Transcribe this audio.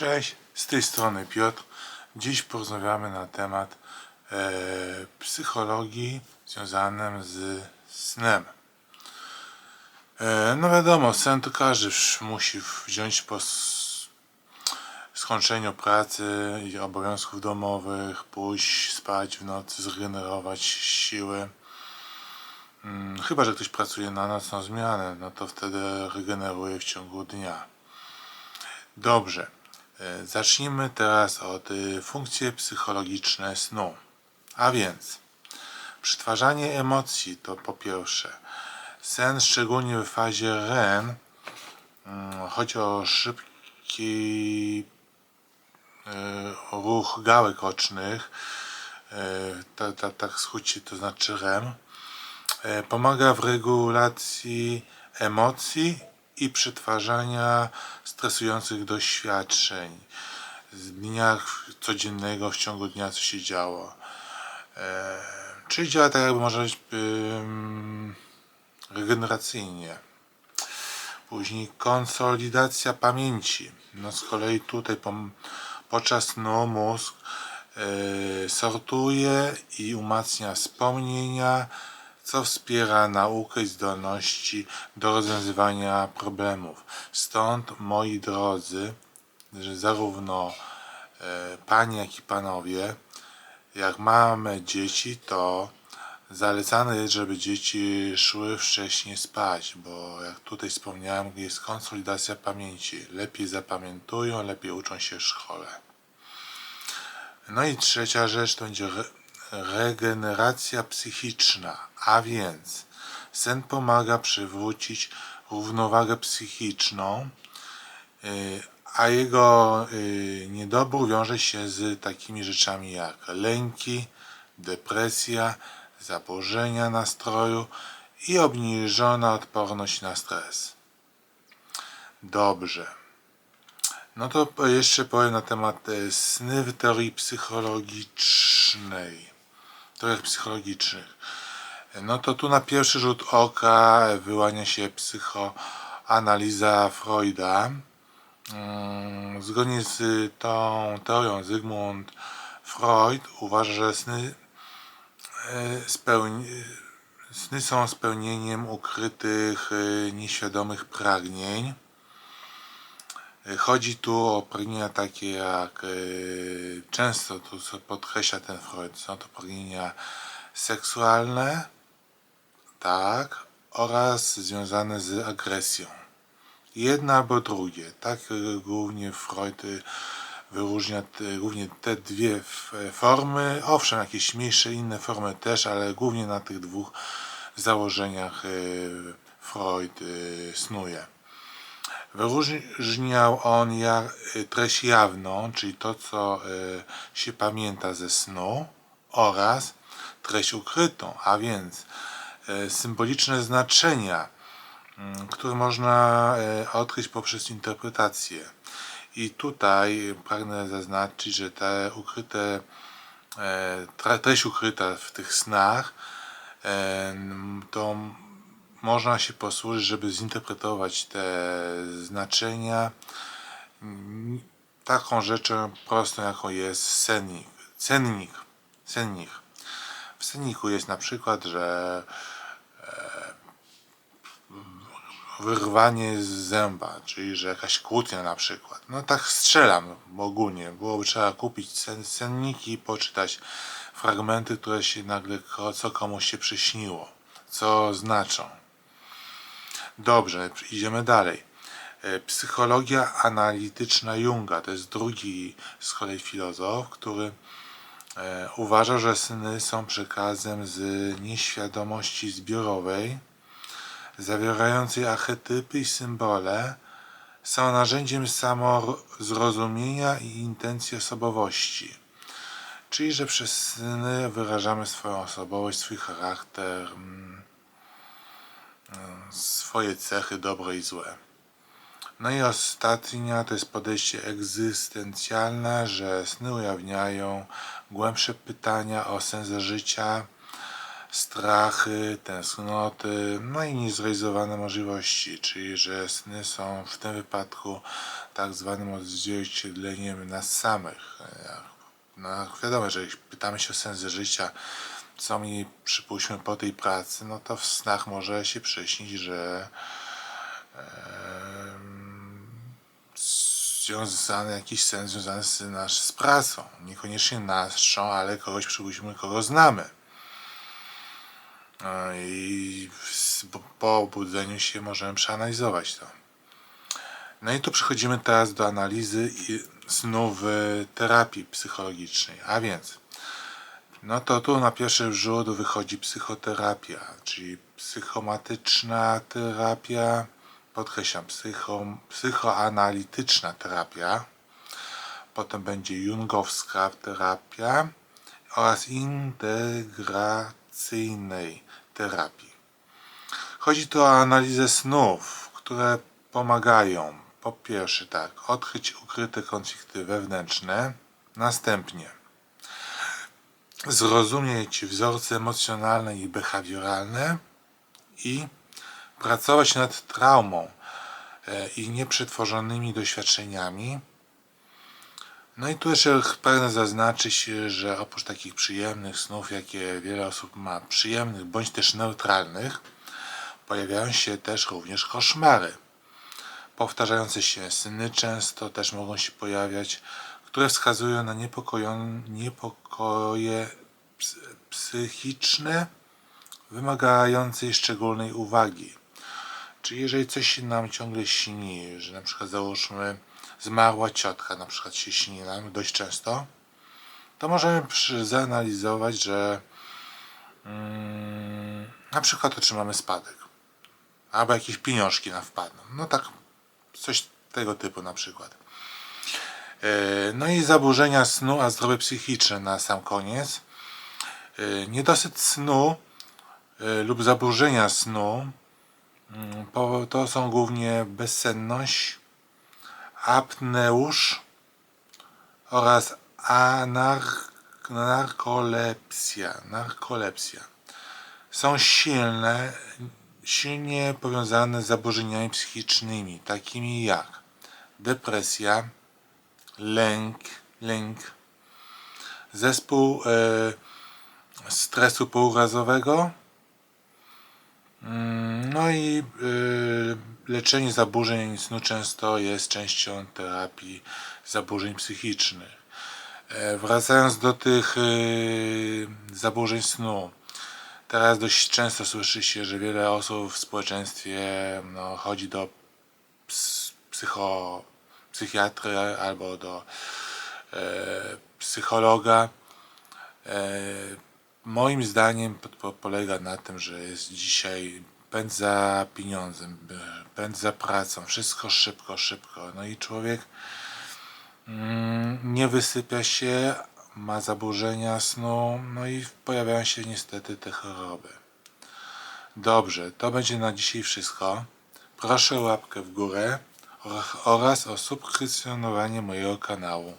Cześć, z tej strony Piotr. Dziś porozmawiamy na temat e, psychologii związanym z snem. E, no wiadomo, sen to każdy musi wziąć po skończeniu pracy i obowiązków domowych, pójść spać w nocy, zregenerować siły. Mm, Chyba, że ktoś pracuje na nocną zmianę, no to wtedy regeneruje w ciągu dnia. Dobrze. E, Zacznijmy teraz od y, funkcje psychologiczne snu. A więc przetwarzanie emocji to po pierwsze. Sen, szczególnie w fazie REM, mm, chodzi o szybki e, ruch gałek ocznych, e, ta, ta, tak w skrócie to znaczy REM, pomaga w regulacji emocji i przetwarzania stresujących doświadczeń z dnia codziennego w ciągu dnia, co się działo. E, czyli działa tak, jakby można powiedzieć, ym, regeneracyjnie. Później konsolidacja pamięci. No z kolei tutaj pom- podczas snu mózg e, sortuje i umacnia wspomnienia, co wspiera naukę i zdolności do rozwiązywania problemów. Stąd, moi drodzy, że zarówno e, panie, jak i panowie, jak mamy dzieci, to zalecane jest, żeby dzieci szły wcześniej spać, bo jak tutaj wspomniałem, jest konsolidacja pamięci. Lepiej zapamiętują, lepiej uczą się w szkole. No i trzecia rzecz to będzie regeneracja psychiczna, a więc sen pomaga przywrócić równowagę psychiczną, y, a jego y, niedobór wiąże się z takimi rzeczami jak lęki, depresja, zaburzenia nastroju i obniżona odporność na stres. Dobrze. No to jeszcze powiem na temat e, sny w teorii psychologicznej. Teoriach psychologicznych. No to tu na pierwszy rzut oka wyłania się psychoanaliza Freuda. Mm, Zgodnie z tą teorią Zygmunt Freud uważa, że sny, e, sny są spełnieniem ukrytych, e, nieświadomych pragnień. E, Chodzi tu o pragnienia takie jak e, często tu podkreśla ten Freud, są to pragnienia seksualne, tak, oraz związane z agresją. Jedno albo drugie. Tak e, głównie Freud wyróżnia te, głównie te dwie formy. Owszem, jakieś mniejsze inne formy też, ale głównie na tych dwóch założeniach Freud snuje. Wyróżniał on y, treść jawną, czyli to, co y, się pamięta ze snu, oraz treść ukrytą, a więc y, symboliczne znaczenia, mm, które można odkryć poprzez interpretację. I tutaj pragnę zaznaczyć, że te ukryte, tre- treść ukryta w tych snach, to można się posłużyć, żeby zinterpretować te znaczenia taką rzeczą prostą, jaką jest sennik. Cennik. W senniku jest na przykład, że e, wyrwanie z zęba, czyli że jakaś kłótnia na przykład. No tak strzelam ogólnie. Byłoby trzeba kupić sen, i poczytać fragmenty, które się nagle, co komuś się przyśniło, co znaczą. Dobrze, idziemy dalej. E, Psychologia analityczna Junga to jest drugi z kolei filozof, który e, uważa, że sny są przekazem z nieświadomości zbiorowej, zawierającej archetypy i symbole, są narzędziem samozrozumienia i intencji osobowości. Czyli, że przez sny wyrażamy swoją osobowość, swój charakter, mm, swoje cechy dobre i złe. No i ostatnia to jest podejście egzystencjalne, że sny ujawniają głębsze pytania o sens życia, strachy, tęsknoty, no i niezrealizowane możliwości, czyli że sny są w tym wypadku tak zwanym odzwierciedleniem nas samych. E, No, wiadomo, że pytamy się o sens życia, co mi przypuśćmy po tej pracy, no to w snach może się przyśnić, że związany jakiś sens związany z, nasz, z pracą. Niekoniecznie naszą, ale kogoś przypuśćmy, kogo znamy. No I po- obudzeniu się możemy przeanalizować to. No i tu przechodzimy teraz do analizy i snu w terapii psychologicznej. A więc, no to tu na pierwszy rzut wychodzi psychoterapia, czyli psychomatyczna terapia, podkreślam, psycho, psychoanalityczna terapia. Potem będzie jungowska terapia oraz integracyjnej terapii. Chodzi tu o analizę snów, które pomagają po pierwsze tak, odkryć ukryte konflikty wewnętrzne, następnie zrozumieć wzorce emocjonalne i behawioralne i pracować nad traumą e, i nieprzetworzonymi doświadczeniami. No i tu jeszcze pragnę zaznaczyć, że oprócz takich przyjemnych snów, jakie wiele osób ma, przyjemnych bądź też neutralnych, pojawiają się też również koszmary. Powtarzające się sny często też mogą się pojawiać, które wskazują na niepokoje ps- psychiczne wymagające szczególnej uwagi. Czyli jeżeli coś się nam ciągle śni, że na przykład załóżmy zmarła ciotka, na przykład się śni nam dość często, to możemy zanalizować, że mm, na przykład otrzymamy spadek. Albo jakieś pieniążki nam wpadną. No tak, coś tego typu na przykład. E, No i zaburzenia snu, a zdrowie psychiczne na sam koniec. E, Niedosyt snu e, lub zaburzenia snu mm, to są głównie bezsenność, apneusz oraz anar- narkolepsja. narkolepsja. Są silne, silnie powiązane z zaburzeniami psychicznymi, takimi jak depresja, lęk, lęk, zespół e, stresu pourazowego, mm, no i e, leczenie zaburzeń snu często jest częścią terapii zaburzeń psychicznych. E, Wracając do tych zaburzeń snu, teraz dość często słyszy się, że wiele osób w społeczeństwie no, chodzi do ps- psycho, psychiatry albo do e, psychologa. E, moim zdaniem po, po, polega na tym, że jest dzisiaj pęd za pieniądzem, b- pęd za pracą, wszystko szybko, szybko. No i człowiek mm, nie wysypia się, ma zaburzenia snu, no i pojawiają się niestety te choroby. Dobrze, to będzie na dzisiaj wszystko. Proszę łapkę w górę oraz o subskrypcjonowanie mojego kanału.